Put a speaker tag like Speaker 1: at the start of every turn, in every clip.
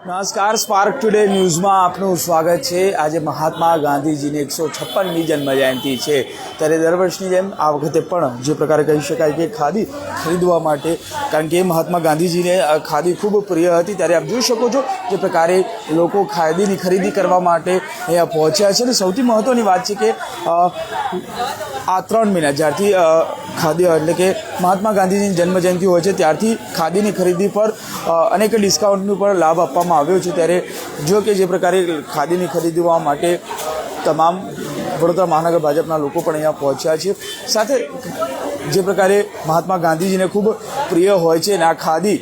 Speaker 1: નમસ્કાર spark today ન્યૂઝમાં આપનું સ્વાગત છે. આજે મહાત્મા ગાંધીજીની એકસો છપ્પનમી જન્મજયંતિ છે. ત્યારે દર વર્ષની જેમ આ વખતે પણ જે પ્રકારે કહી શકાય કે ખાદી ખરીદવા માટે, કારણ કે મહાત્મા ગાંધીજીને ખાદી ખૂબ પ્રિય હતી. ત્યારે આપ જોઈ શકો છો જે પ્રકારે લોકો ખાદીની ખરીદી કરવા માટે અહીંયા પહોંચ્યા છે. અને સૌથી મહત્ત્વની વાત છે કે આ ત્રણ મહિના જ્યારથી ખાદી, એટલે કે મહાત્મા ગાંધીજીની જન્મજયંતિ હોય છે, ત્યારથી ખાદીની ખરીદી પર અનેક ડિસ્કાઉન્ટનું પણ લાભ આપવામાં આવ્યો છે ત્યારે જો કે જે પ્રકારે ખાદીની ખરીદવા માટે તમામ વડોદરા મહાનગર ભાજપના લોકો પણ અહીંયા પહોંચ્યા છે. સાથે જે પ્રકારે મહાત્મા ગાંધીજીને ખૂબ પ્રિય હોય છે અને આ ખાદી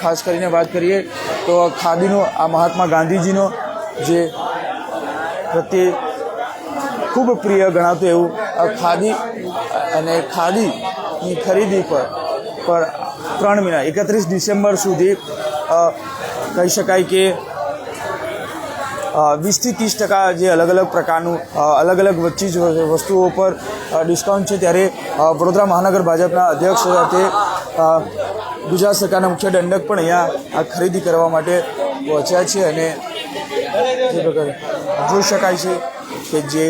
Speaker 1: ખાસ કરીને વાત કરીએ તો ખાદીનો, આ મહાત્મા ગાંધીજીનો જે પ્રત્યે ખૂબ પ્રિય ગણાતું એવું આ ખાદી અને ખાદીની ખરીદી પર પર ત્રણ મહિના, એકત્રીસ ડિસેમ્બર સુધી કહી શકાય કે વીસથી ત્રીસ ટકા જે અલગ અલગ પ્રકારનું અલગ અલગ ચીજ વસ્તુઓ પર ડિસ્કાઉન્ટ છે ત્યારે વડોદરા મહાનગર ભાજપના અધ્યક્ષ સાથે ગુજરાત સરકારના મુખ્ય દંડક પણ અહીંયા આ ખરીદી કરવા માટે પહોંચ્યા છે અને જોઈ શકાય છે કે જે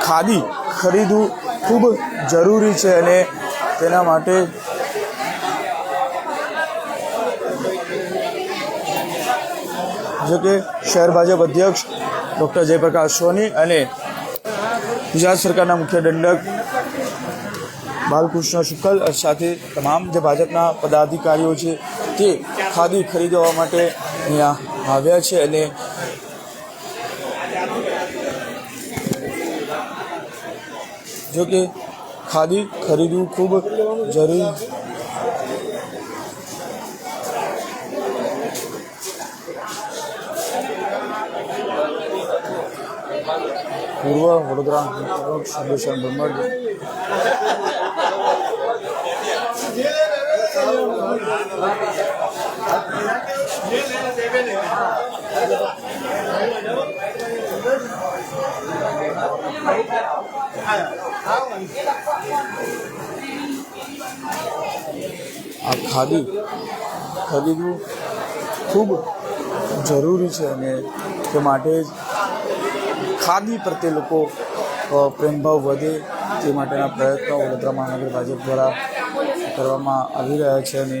Speaker 1: ખાદી ખરીદવું ખૂબ જરૂરી છે અને તેના માટે જો કે શહેર ભાજપ અધ્યક્ષ ડૉક્ટર જયપ્રકાશ સોની અને ગુજરાત સરકારના મુખ્ય દંડક બાલકૃષ્ણ શુક્લ સાથે તમામ જે ભાજપના પદાધિકારીઓ છે તે ખાદી ખરીદવા માટે અહીંયા આવ્યા છે અને જો કે ખાદી ખરીદવું ખૂબ જરૂરી પૂર્વ વડોદરા સંદેશન બ્રહ્મદ આ ખાદી ખરીદવું ખૂબ જરૂરી છે અને તે માટે જ ખાદી પ્રત્યે લોકો પ્રેમભાવ વધે તે માટેના પ્રયત્નો વડોદરા મહાનગર ભાજપ દ્વારા કરવામાં આવી રહ્યા છે અને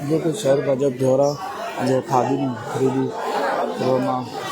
Speaker 1: કે શહેર ભાજપ દ્વારા જે ખાદીની ખરીદી કરવામાં
Speaker 2: આવશે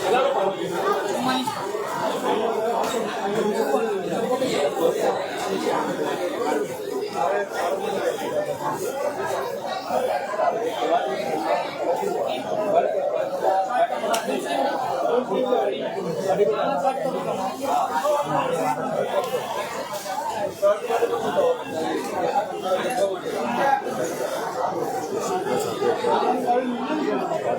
Speaker 1: જો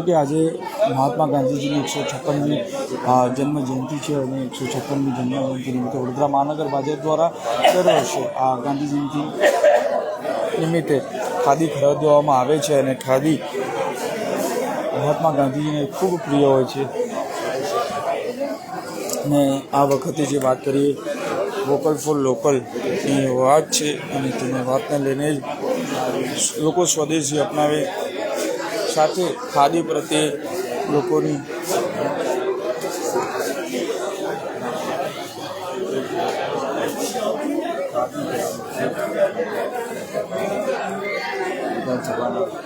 Speaker 1: કે આજે મહાત્મા ગાંધીજીની એકસો છપ્પનમી જન્મ જયંતિ છે અને એકસો છપ્પનમી જન્મ જયંતિ નિમિત્તે વડોદરા મહાનગર ભાજપ દ્વારા દર વર્ષે આ ગાંધી જયંતિ નિમિત્તે ખાદી ખરીદવામાં આવે છે અને ખાદી મહાત્મા ગાંધીજીને ખૂબ પ્રિય હોય છે. ને આ વખતે જે વાત કરીએ વોકલ ફોર લોકલની વાત છે અને તેને વાતને લઈને જ લોકો સ્વદેશી અપનાવે. સાથે ખાદી પ્રત્યે લોકોની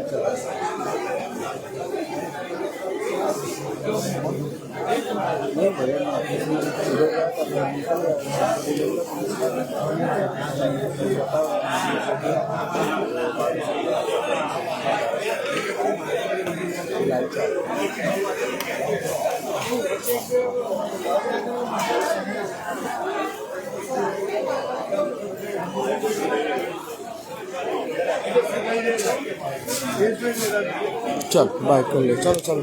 Speaker 1: કેલેન્ડર ચાલ બાય કરી લે ચાલો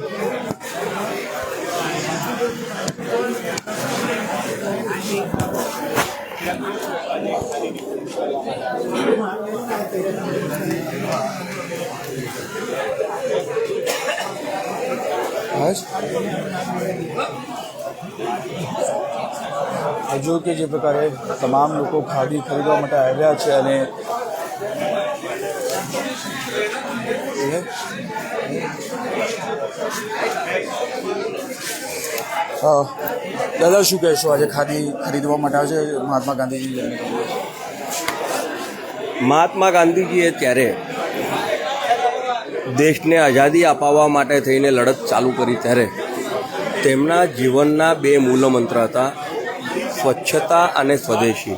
Speaker 1: બસ હજુ કે જે પ્રકારે તમામ લોકો ખાદી ખરીદવા માટે આવ્યા છે અને દાદા, શું કહેશો? આજે ખાદી ખરીદવા માટે આવે છે મહાત્મા ગાંધીજી?
Speaker 2: મહાત્મા ગાંધીજીએ ત્યારે દેશને આઝાદી અપાવવા માટે થઈને લડત ચાલુ કરી ત્યારે તેમના જીવનના બે મૂલમંત્ર હતા, સ્વચ્છતા અને સ્વદેશી.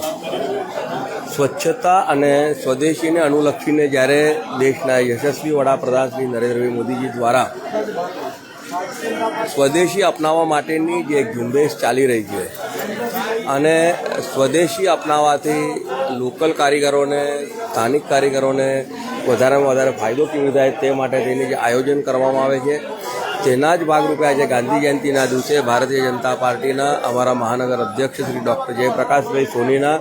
Speaker 2: સ્વચ્છતા અને સ્વદેશીને અનુલક્ષીને જ્યારે દેશના યશસ્વી વડાપ્રધાન શ્રી નરેન્દ્રભાઈ મોદીજી દ્વારા સ્વદેશી અપનાવવા માટેની જે ઝુંબેશ ચાલી રહી છે અને સ્વદેશી અપનાવવાથી લોકલ કારીગરોને, સ્થાનિક કારીગરોને વધારેમાં વધારે ફાયદો કેવી થાય તે માટે તેની જે આયોજન કરવામાં આવે છે તેના જ ભાગરૂપે આજે ગાંધી જયંતિના દિવસે ભારતીય જનતા પાર્ટીના અમારા મહાનગર અધ્યક્ષ શ્રી ડૉક્ટર જયપ્રકાશભાઈ સોનીના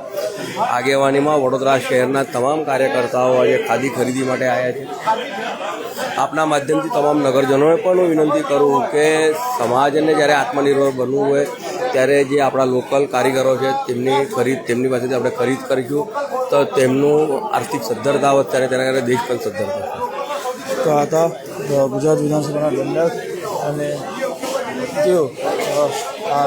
Speaker 2: આગેવાનીમાં વડોદરા શહેરના તમામ કાર્યકર્તાઓ આજે ખાદી ખરીદી માટે આવ્યા છે. આપના માધ્યમથી તમામ નગરજનોને પણ હું વિનંતી કરું કે સમાજને જ્યારે આત્મનિર્ભર બનવું હોય, ત્યારે જે આપણા લોકલ કારીગરો છે, તેમની ખરીદ, તેમની પાસેથી આપણે ખરીદ કરીશું, તો તેમનું આર્થિક સદ્ધરતા વધશે અને તેના કારણે દેશ પણ સદ્ધર થશે.
Speaker 1: તો આ હતા ગુજરાત વિધાનસભાના દંડક અને તેઓ આ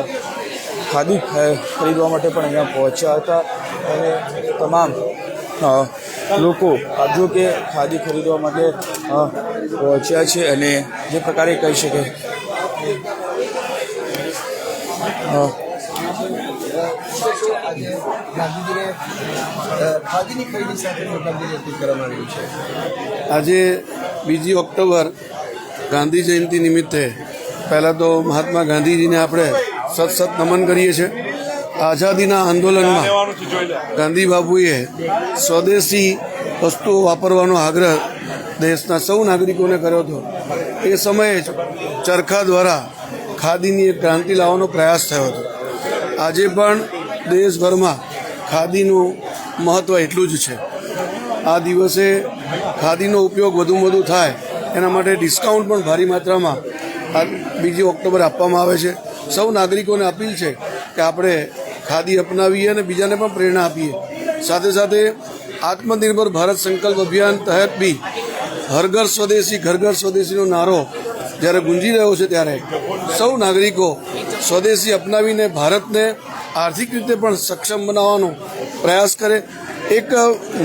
Speaker 1: ખાદી ખરીદવા માટે પણ અહીંયા પહોંચ્યા હતા અને તમામ લોકો જો કે ખાદી ખરીદવા માટે પહોંચ્યા છે અને જે પ્રકારે કહી શકે
Speaker 3: આજે બીજી ઓક્ટોબર ગાંધી જયંતિ નિમિત્તે પહેલાં તો મહાત્મા ગાંધીજીને આપણે સત નમન કરીએ છીએ. આઝાદીના આંદોલનમાં ગાંધી બાપુએ સ્વદેશી વસ્તુઓ વાપરવાનો આગ્રહ દેશના સૌ નાગરિકોને કર્યો હતો. એ સમયે જ ચરખા દ્વારા ખાદીની એક ક્રાંતિ લાવવાનો પ્રયાસ થયો હતો. આજે પણ દેશભરમાં ખાદીનું મહત્ત્વ એટલું જ છે. આ દિવસે ખાદીનો ઉપયોગ વધુ વધુ થાય એના માટે ડિસ્કાઉન્ટ પણ ભારી માત્રામાં બીજી ઓક્ટોબર આપવામાં આવે છે. સૌ નાગરિકોને અપીલ છે કે આપણે ખાદી અપનાવીએ અને બીજાને પણ પ્રેરણા આપીએ. સાથે સાથે આત્મનિર્ભર ભારત સંકલ્પ અભિયાન તહેત બી હર ઘર સ્વદેશી ઘર ઘર સ્વદેશીનો નારો જ્યારે ગુંજી રહ્યો છે ત્યારે સૌ નાગરિકો સ્વદેશી અપનાવીને ભારતને આર્થિક રીતે પણ સક્ષમ બનાવવાનો પ્રયાસ કરે. એક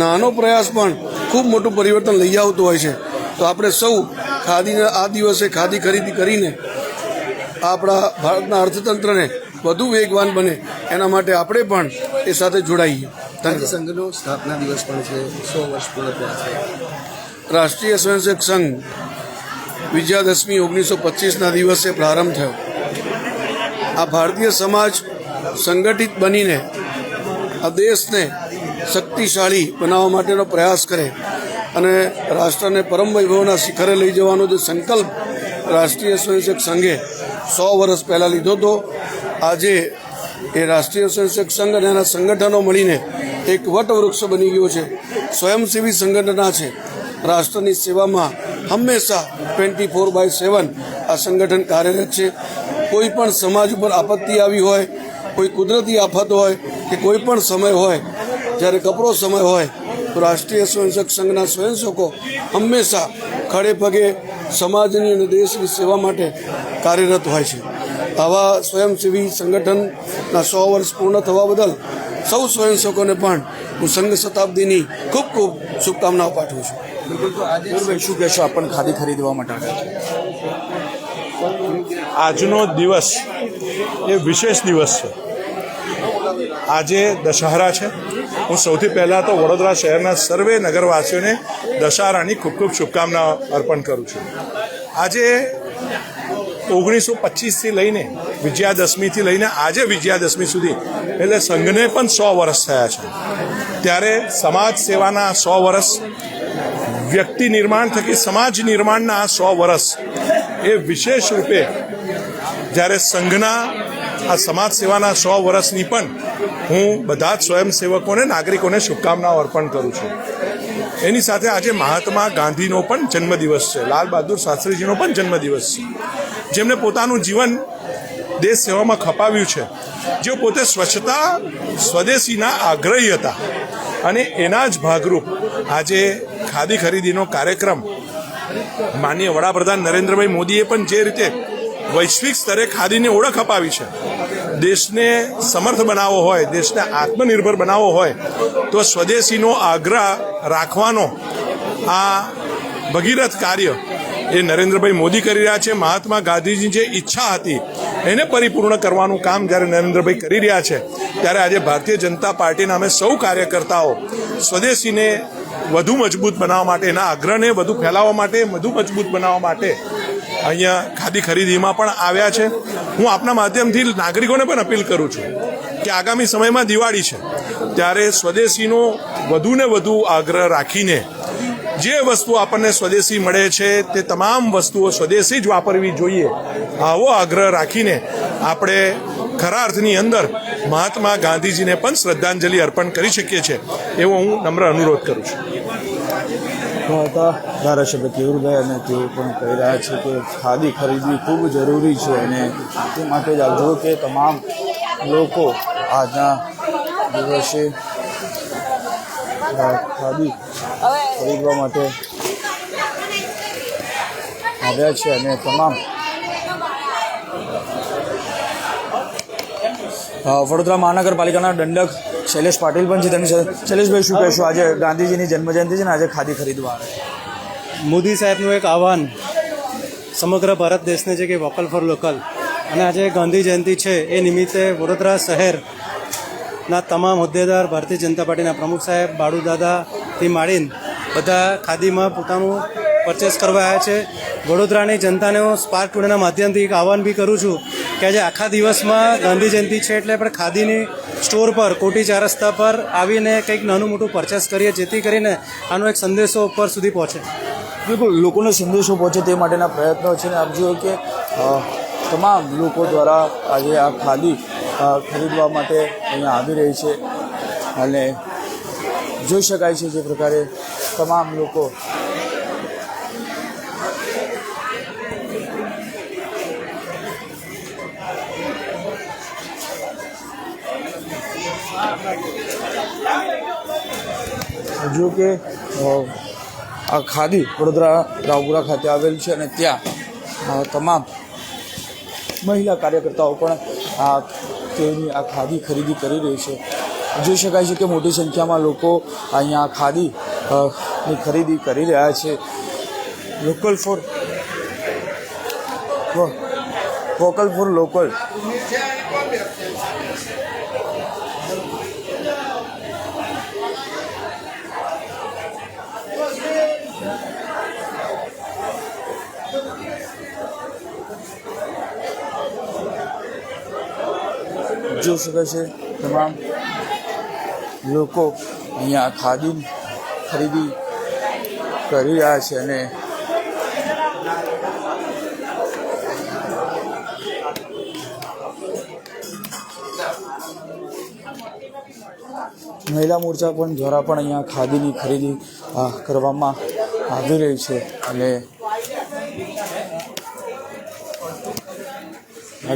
Speaker 3: નાનો પ્રયાસ પણ ખૂબ મોટું પરિવર્તન લઈ આવતું હોય છે. તો આપણે સૌ ખાદીના આ દિવસે ખાદી ખરીદી કરીને આપણા ભારતના અર્થતંત્રને વધુ વેગવાન બને એના માટે આપણે પણ એ સાથે જોડાઈએ.
Speaker 4: આજે સંઘનો સ્થાપના દિવસ પણ છે સો વર્ષ પૂર્ણ થયા છે.
Speaker 3: રાષ્ટ્રીય સ્વયંસેવક સંઘ વિજયાદશમી ઓગણીસો પચીસના દિવસે પ્રારંભ થયો. આ ભારતીય સમાજ સંગઠિત બનીને આ દેશને શક્તિશાળી બનાવવા માટેનો પ્રયાસ કરે અને રાષ્ટ્રને પરમ વૈભવના શિખરે લઈ જવાનો જે સંકલ્પ રાષ્ટ્રીય સ્વયંસેવક સંઘે સો વર્ષ પહેલાં લીધો હતો, આજે એ રાષ્ટ્રીય સ્વયંસેવક સંઘ અને એના સંગઠનો મળીને એક વટવૃક્ષ બની ગયો છે. સ્વયંસેવી સંગઠના છે. રાષ્ટ્રની સેવામાં હંમેશા ટ્વેન્ટી ફોર બાય સેવન આ સંગઠન કાર્યરત છે. કોઈ પણ સમાજ ઉપર આપત્તિ આવી હોય, કોઈ કુદરતી આફત હોય કે કોઈ પણ સમય હોય, જ્યારે કપરો સમય હોય તો રાષ્ટ્રીય સ્વયંસેવક સંઘના સ્વયંસેવકો હંમેશા ખડે પગે સમાજની અને દેશની સેવા માટે કાર્યરત હોય છે. આવા સ્વયંસેવી સંગઠનના સો વર્ષ પૂર્ણ થવા બદલ સૌ સ્વયંસેવકોને પણ હું સંઘ શતાબ્દીની ખૂબ ખૂબ શુભકામનાઓ પાઠવું છું.
Speaker 4: બિલકુલ તો આજે
Speaker 1: શું કહેશો? આપણને ખાદી ખરીદવા માટે
Speaker 5: આજનો દિવસ એ વિશેષ દિવસ છે. આજે દશહરા છે. હું સૌથી પહેલાં તો વડોદરા શહેરના સર્વે નગરવાસીઓને દશહરાની ખૂબ ખૂબ શુભકામના અર્પણ કરું છું. આજે ઓગણીસો પચીસથી લઈને વિજયાદશમીથી લઈને આજે વિજયાદશમી સુધી, એટલે સંઘને પણ સો વર્ષ થયા છે. ત્યારે સમાજ સેવાના સો વર્ષ, વ્યક્તિ નિર્માણ થકી સમાજ નિર્માણના સો વર્ષ એ વિશેષ રૂપે જ્યારે સંઘના આ સમાજ સેવાના સો વર્ષની પણ હું બધા જ સ્વયંસેવકોને, નાગરિકોને શુભકામનાઓ અર્પણ કરું છું. એની સાથે આજે મહાત્મા ગાંધીનો પણ જન્મદિવસ છે. લાલ બહાદુર શાસ્ત્રીજીનો પણ જન્મદિવસ છે. જેમને પોતાનું જીવન દેશ સેવામાં ખપાવ્યું છે. જેઓ પોતે સ્વચ્છતા, સ્વદેશીના આગ્રહી હતા. અને એના જ ભાગરૂપ આજે ખાદી ખરીદીનો કાર્યક્રમ માનનીય વડાપ્રધાન નરેન્દ્રભાઈ મોદીએ પણ જે રીતે વૈશ્વિક સ્તરે ખાદીની ઓળખ અપાવી છે દેશને સમર્થ બનાવવો હોય, દેશને આત્મનિર્ભર બનાવવો હોય, તો સ્વદેશીનો આગ્રહ રાખવાનો આ ભગીરથ કાર્ય એ નરેન્દ્રભાઈ મોદી કરી રહ્યા છે. મહાત્મા ગાંધીજી જે ઈચ્છા હતી, એને પરિપૂર્ણ કરવાનું કામ જ્યારે નરેન્દ્રભાઈ કરી રહ્યા છે, ત્યારે આજે ભારતીય જનતા પાર્ટીના અમે સૌ કાર્યકર્તાઓ સ્વદેશીને વધુ મજબૂત બનાવવા માટે, એના આગ્રહને વધુ ફેલાવવા માટે, વધુ મજબૂત બનાવવા માટે અહીંયા ખાદી ખરીદીમાં પણ આવ્યા છે. હું આપના માધ્યમથી નાગરિકોને પણ અપીલ કરું છું કે આગામી સમયમાં દિવાળી છે, ત્યારે સ્વદેશીનો વધુને વધુ આગ્રહ રાખીને જે વસ્તુ આપણને સ્વદેશી મળે છે, તે તમામ વસ્તુઓ સ્વદેશી જ વાપરવી જોઈએ. આવો આગ્રહ રાખીને આપણે ખરા અર્થની અંદર મહાત્મા ગાંધીજીને પણ શ્રદ્ધાંજલિ અર્પણ કરી શકીએ છીએ. એવો હું નમ્ર અનુરોધ કરું છું.
Speaker 1: હતા. ધારાસભ્ય કેવુરભાઈ અને તેઓ પણ કહી રહ્યા છે કે ખાદી ખરીદવી ખૂબ જરૂરી છે અને તે માટે જ આપ કે તમામ લોકો આજના દિવસે ખાદી ખરીદવા માટે આવ્યા છે અને તમામ વડોદરા મહાનગરપાલિકાના દંડક શૈલેષ પાટીલ પણ છે તેમની સાથે. શૈલેષભાઈ, શું કહેશો? આજે ગાંધીજીની જન્મજયંતિ છે ને, આજે ખાદી ખરીદવા
Speaker 6: મોદી સાહેબનું એક આહવાન સમગ્ર ભારત દેશને છે કે વોકલ ફોર લોકલ. અને આજે ગાંધી જયંતિ છે, એ નિમિત્તે વડોદરા શહેરના તમામ હોદ્દેદાર ભારતીય જનતા પાર્ટીના પ્રમુખ સાહેબ, બાળુદાદાથી માંડીને બધા ખાદીમાં પોતાનું પરચેસ કરવા આવ્યા છે. વડોદરાની જનતાને હું સ્પાર્ક ટુડેના માધ્યમથી એક આહવાન બી કરું છું કે આજે આખા દિવસમાં ગાંધી જયંતિ છે એટલે આપણે ખાદીની સ્ટોર પર, કોટી ચાર રસ્તા પર આવીને કંઈક નાનું મોટું પરચેસ કરીએ, જેથી કરીને આનો એક સંદેશો ઉપર સુધી પહોંચે.
Speaker 1: બિલકુલ, લોકોને સંદેશો પહોંચે તે માટેના પ્રયત્નો છે ને આપ જુઓ કે તમામ લોકો દ્વારા આજે આ ખાદી ખરીદવા માટે અહીંયા આવી રહી છે. અને જોઈ શકાય છે જે પ્રકારે તમામ લોકો જો કે અ, આ ખાદી વડોદરા રાવપુરા ખાતે આવેલ છે અને ત્યાં અ, તમામ મહિલા કાર્યકર્તાઓ પણ આ તેની આ ખાદી ખરીદી કરી રહી છે. જોઈ શકાય છે કે મોટી સંખ્યામાં લોકો અહીંયા ખાદી અ, ની ખરીદી કરી રહ્યા છે. Local for vocal for local જોઈ શકે છે તમામ લોકો અહીંયા ખાદી ખરીદી કરી રહ્યા છે અને મહિલા મોરચા પણ દ્વારા પણ અહીંયા ખાદીની ખરીદી કરવામાં આવી રહી છે અને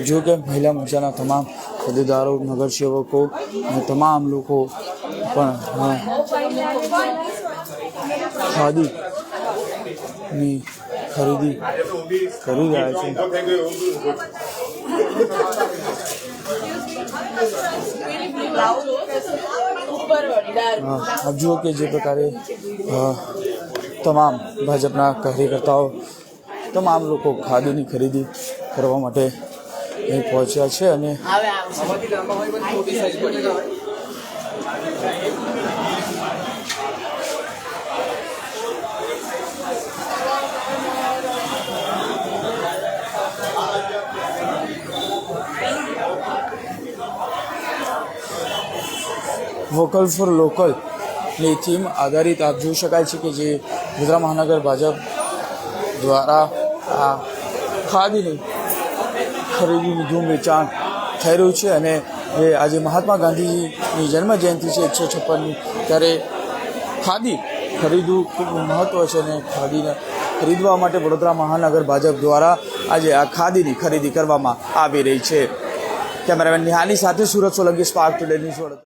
Speaker 1: જો કે મહિલા મોરચાના તમામ હોદ્દેદારો નગરસેવકો અને તમામ લોકો પણ અ, ખાદીની ખરીદી કરી રહ્યા છે અ, આપ જુઓ કે જે પ્રકારે અ, તમામ ભાજપના કાર્યકર્તાઓ તમામ લોકો ખાદીની ખરીદી કરવા માટે અહીં પહોંચ્યા છે અને વોકલ ફોર લોકલની થીમ આધારિત આપ જોઈ શકાય છે કે જે ગુજરાત મહાનગર ભાજપ દ્વારા આ ખાદીની ખરીદીનું ધૂમ વેચાણ થઈ રહ્યું છે અને એ આજે મહાત્મા ગાંધીજીની જન્મજયંતિ છે એકસો છપ્પનની. ત્યારે ખાદી ખરીદવું ખૂબ મહત્ત્વ છે અને ખાદીને ખરીદવા માટે વડોદરા મહાનગર ભાજપ દ્વારા આજે આ ખાદીની ખરીદી કરવામાં આવી રહી છે. કેમેરામેન નિહાની સાથે Surat Solanki Spark Today News